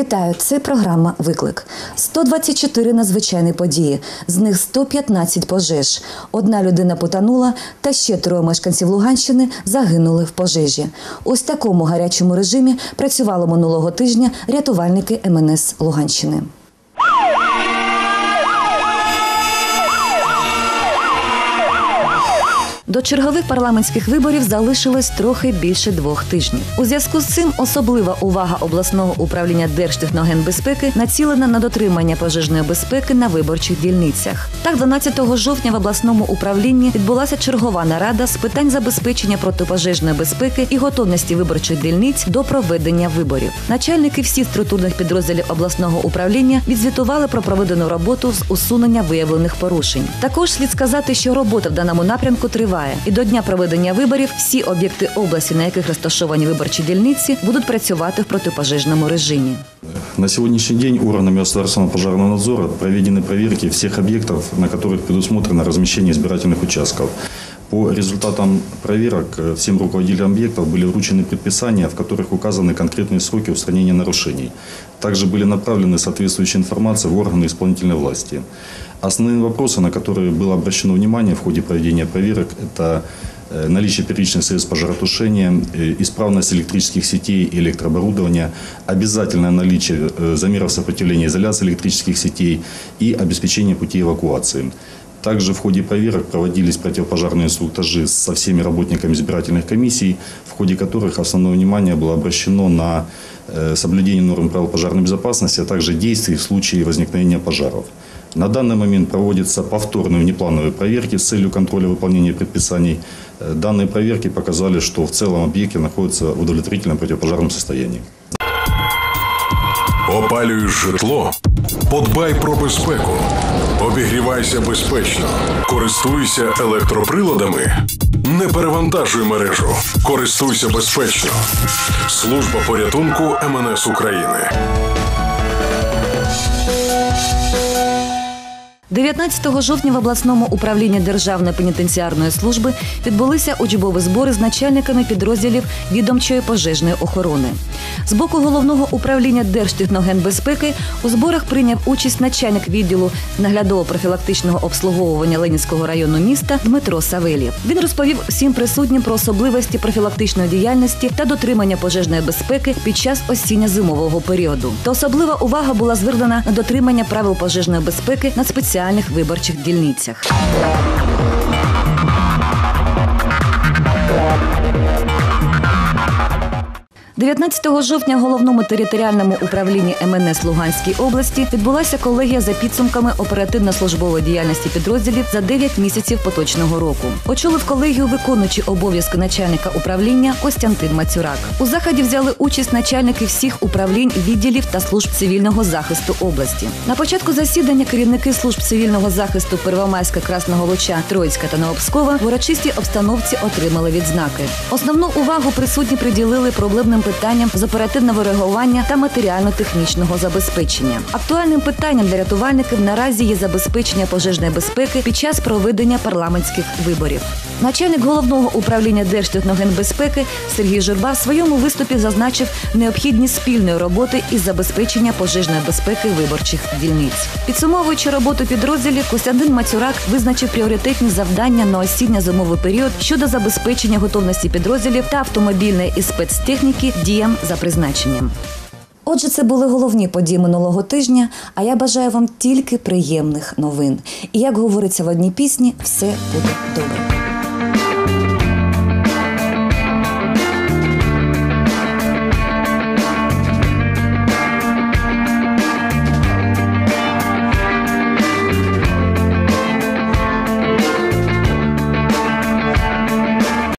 Вітаю! Це програма Виклик. 124 надзвичайні події. З них 115 пожеж. Одна людина потонула, та ще троє мешканців Луганщини загинули в пожежі. Ось такому гарячому режимі працювало минулого тижня рятувальники МНС Луганщини. До чергових парламентських виборів залишилось трохи більше двох тижнів. У зв'язку з цим особлива увага обласного управління Держтехногенбезпеки націлена на дотримання пожежної безпеки на виборчих дільницях. Так, 12 жовтня в обласному управлінні відбулася чергова нарада з питань забезпечення протипожежної безпеки і готовності виборчих дільниць до проведення виборів. Начальники всіх структурних підрозділів обласного управління відзвітували про проведену роботу з усунення виявлених порушень. Також слід сказати, що робота в даному напрямку триває, і до дня проведення виборів всі об'єкти області, на яких розташовані виборчі дільниці, будуть працювати в протипожежному режимі. На сегодняшний день органами государственного пожарного надзора проведены проверки всех объектов, на которых предусмотрено размещение избирательных участков. По результатам проверок э, всем руководителям объектов были вручены предписания, в которых указаны конкретные сроки устранения нарушений. Также были направлены соответствующая информация в органы исполнительной власти. Основные вопросы, на которые было обращено внимание в ходе проведения проверок, это э, наличие первичных средств пожаротушения, э, исправность электрических сетей и электрооборудования, обязательное наличие замеров сопротивления изоляции электрических сетей и обеспечение путей эвакуации. Также в ходе проверок проводились противопожарные инструктажи со всеми работниками избирательных комиссий, в ходе которых основное внимание было обращено на э, соблюдение норм правил пожарной безопасности, а также действий в случае возникновения пожаров. На данный момент проводятся повторные внеплановые проверки с целью контроля выполнения предписаний. Э, Данные проверки показали, что в целом объекте находится в удовлетворительном противопожарном состоянии. Опалюєш житло? Подбай про безпеку. Обігрівайся безпечно. Користуйся електроприладами. Не перевантажуй мережу. Користуйся безпечно. Служба порятунку МНС України. 19 жовтня в обласному управлінні Державної пенітенціарної служби відбулися учбові збори з начальниками підрозділів відомчої пожежної охорони. З боку головного управління Держтехногенбезпеки у зборах прийняв участь начальник відділу наглядово-профілактичного обслуговування Ленінського району міста Дмитро Савелєв. Він розповів всім присутнім про особливості профілактичної діяльності та дотримання пожежної безпеки під час осінньо-зимового періоду. Та особлива увага була звернена на дотримання правил пожежної безпеки на спеціальних виборчих дільницях. – 19 жовтня головному територіальному управлінні МНС Луганській області відбулася колегія за підсумками оперативно-службової діяльності підрозділів за 9 місяців поточного року. Очолив колегію виконуючий обов'язки начальника управління Костянтин Мацюрак. У заході взяли участь начальники всіх управлінь, відділів та служб цивільного захисту області. На початку засідання керівники служб цивільного захисту Первомайська, Красного Луча, Троїцька та Новопскова в урочистій обстановці отримали відзнаки. Основну увагу присутні приділили проблемним питанням з оперативного реагування та матеріально-технічного забезпечення. Актуальним питанням для рятувальників наразі є забезпечення пожежної безпеки під час проведення парламентських виборів. Начальник головного управління Держтехногенбезпеки Сергій Журба в своєму виступі зазначив необхідність спільної роботи із забезпечення пожежної безпеки виборчих дільниць. Підсумовуючи роботу підрозділів, Костянтин Мацюрак визначив пріоритетні завдання на осінньо-зимовий період щодо забезпечення готовності підрозділів та автомобільної і спецтехніки діям за призначенням. Отже, це були головні події минулого тижня. А я бажаю вам тільки приємних новин. І як говориться в одній пісні, все буде добре.